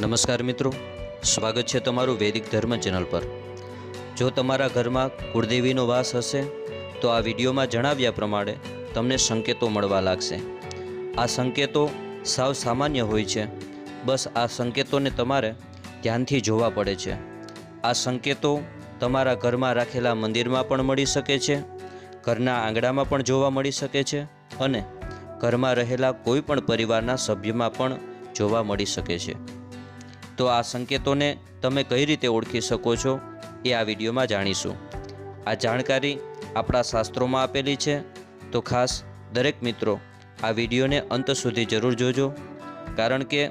નમસ્કાર મિત્રો. સ્વાગત છે તમારું વૈદિક ધર્મ ચેનલ પર. જો તમારા ઘરમાં કુળદેવીનો વાસ હશે, તો આ વિડીયોમાં જણાવ્યા પ્રમાણે તમને સંકેતો મળવા લાગશે. આ સંકેતો સાવ સામાન્ય હોય છે. બસ આ સંકેતોને તમારે ધ્યાનથી જોવા પડે છે. આ સંકેતો તમારા ઘરમાં રાખેલા મંદિરમાં પણ મળી શકે છે, ઘરના આંગણામાં પણ જોવા મળી શકે છે અને ઘરમાં રહેલા કોઈ પણ પરિવારના સભ્યમાં પણ જોવા મળી શકે છે. તો આ સંકેતોને તમે કઈ રીતે ઓળખી શકો છો એ આ વિડીયોમાં જાણીશું. આ જાણકારી આપણા શાસ્ત્રોમાં આપેલી છે. તો ખાસ દરેક મિત્રો આ વિડીયોને અંત સુધી જરૂર જોજો, કારણ કે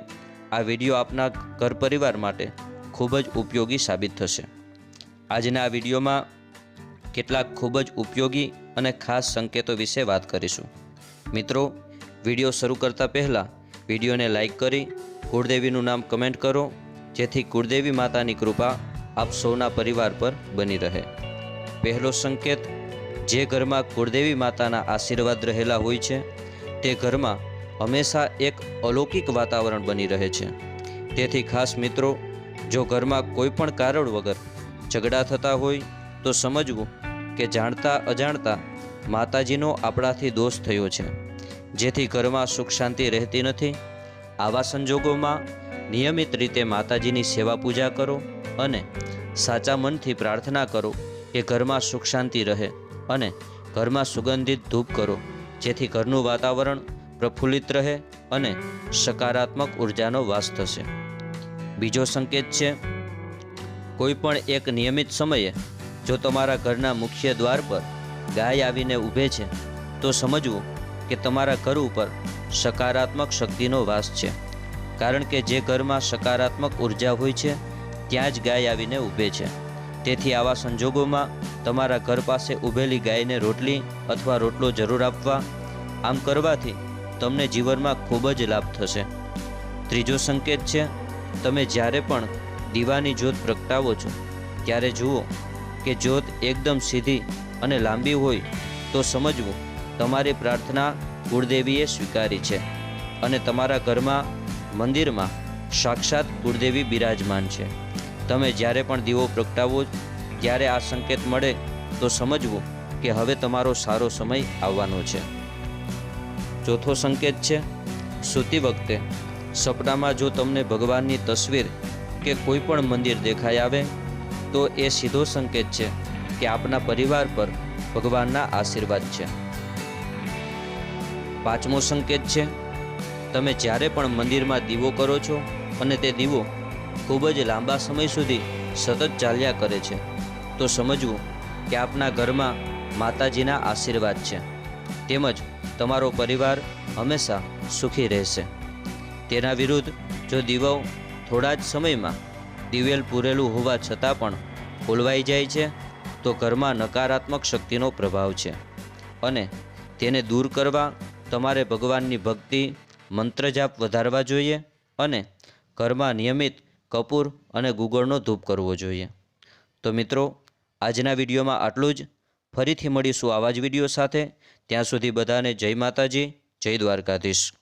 આ વીડિયો આપના ઘર પરિવાર માટે ખૂબ જ ઉપયોગી સાબિત થશે. આજના આ વિડીયોમાં કેટલાક ખૂબ જ ઉપયોગી અને ખાસ સંકેતો વિશે વાત કરીશું. મિત્રો, વીડિયો શરૂ કરતાં પહેલાં વિડીયોને લાઈક કરી કુળદેવીનું નામ કમેન્ટ કરો, જેથી કુળદેવી માતાની કૃપા આપ સૌના પરિવાર પર બની રહે. પહેલો સંકેત, જે ઘરમાં કુળદેવી માતાના આશીર્વાદ રહેલા હોય છે, તે ઘરમાં હંમેશા એક અલૌકિક વાતાવરણ બની રહે છે. તેથી ખાસ મિત્રો, જો ઘરમાં કોઈ પણ કારણ વગર ઝઘડા થતા હોય, તો સમજવું કે જાણતા અજાણતા માતાજીનો આપણાથી દોષ થયો છે. જેથી ઘરમાં સુખ શાંતિ રહેતી નથી આવા સંજોગોમાં નિયમિત રીતે માતાજીની સેવા પૂજા કરો અને સાચા મનથી પ્રાર્થના કરો કે ઘરમાં સુખ શાંતિ રહે અને ઘરમાં સુગંધિત ધૂપ કરો, જેથી ઘરનું વાતાવરણ પ્રફુલ્લિત રહે અને સકારાત્મક ઉર્જાનો વાસ થશે. બીજો સંકેત છે, કોઈ પણ એક નિયમિત સમયે જો તમારા ઘરના મુખ્ય દ્વાર પર ગાય આવીને ઊભે છે, તો સમજવું કે તમારા ઘર ઉપર સકારાત્મક શક્તિનો વાસ છે. કારણ કે જે ઘરમાં સકારાત્મક ઊર્જા હોય છે, ત્યાં જ ગાય આવીને ઊભે છે. તેથી આવા સંજોગોમાં તમારા ઘર પાસે ઊભેલી ગાયને રોટલી અથવા રોટલો જરૂર આપવા, આમ કરવાથી તમને જીવનમાં ખૂબ જ લાભ થશે. ત્રીજો સંકેત છે, તમે જ્યારે પણ દીવાની જ્યોત પ્રગટાવો છો, ત્યારે જુઓ કે જ્યોત એકદમ સીધી અને લાંબી હોય તો સમજવું તમારી પ્રાર્થના કુળદેવીએ સ્વીકારી છે અને તમારા ઘરમાં, મંદિરમાં સાક્ષાત કુળદેવી બિરાજમાન છે. તમે જ્યારે પણ દીવો પ્રગટાવો, ત્યારે આ સંકેત મળે તો સમજવું કે હવે તમારો સારો સમય આવવાનો છે. ચોથો સંકેત છે, સૂતી વખતે સપનામાં જો તમને ભગવાનની તસવીર કે કોઈ પણ મંદિર દેખાઈ આવે, તો એ સીધો સંકેત છે કે આપના પરિવાર પર ભગવાનના આશીર્વાદ છે. પાંચમો સંકેત છે. તમે જ્યારે પણ મંદિરમાં દીવો કરો છો અને તે દીવો ખૂબ જ લાંબા સમય સુધી સતત ચાલ્યા કરે છે, તો સમજવું કે આપના ઘરમાં માતાજીના આશીર્વાદ છે. તેમજ તમારો પરિવાર હંમેશા સુખી રહેશે. તેના વિરુદ્ધ જો દીવો થોડા જ સમયમાં દિવેલ પૂરેલું હોવા છતાં પણ ફોલવાઈ જાય છે, તો ઘરમાં નકારાત્મક શક્તિનો પ્રભાવ છે. અને તેને દૂર કરવા તમારે ભગવાનની ભક્તિ મંત્ર જાપ વધારવા જોઈએ અને ઘરમાં નિયમિત કપૂર અને ગુગળનો ધૂપ કરવો જોઈએ. તો મિત્રો, આજના વિડીયોમાં આટલું જ. ફરીથી મળીશું આવા જ વીડિયો સાથે. ત્યાં સુધી બધાને જય માતાજી, જય દ્વારકાધીશ.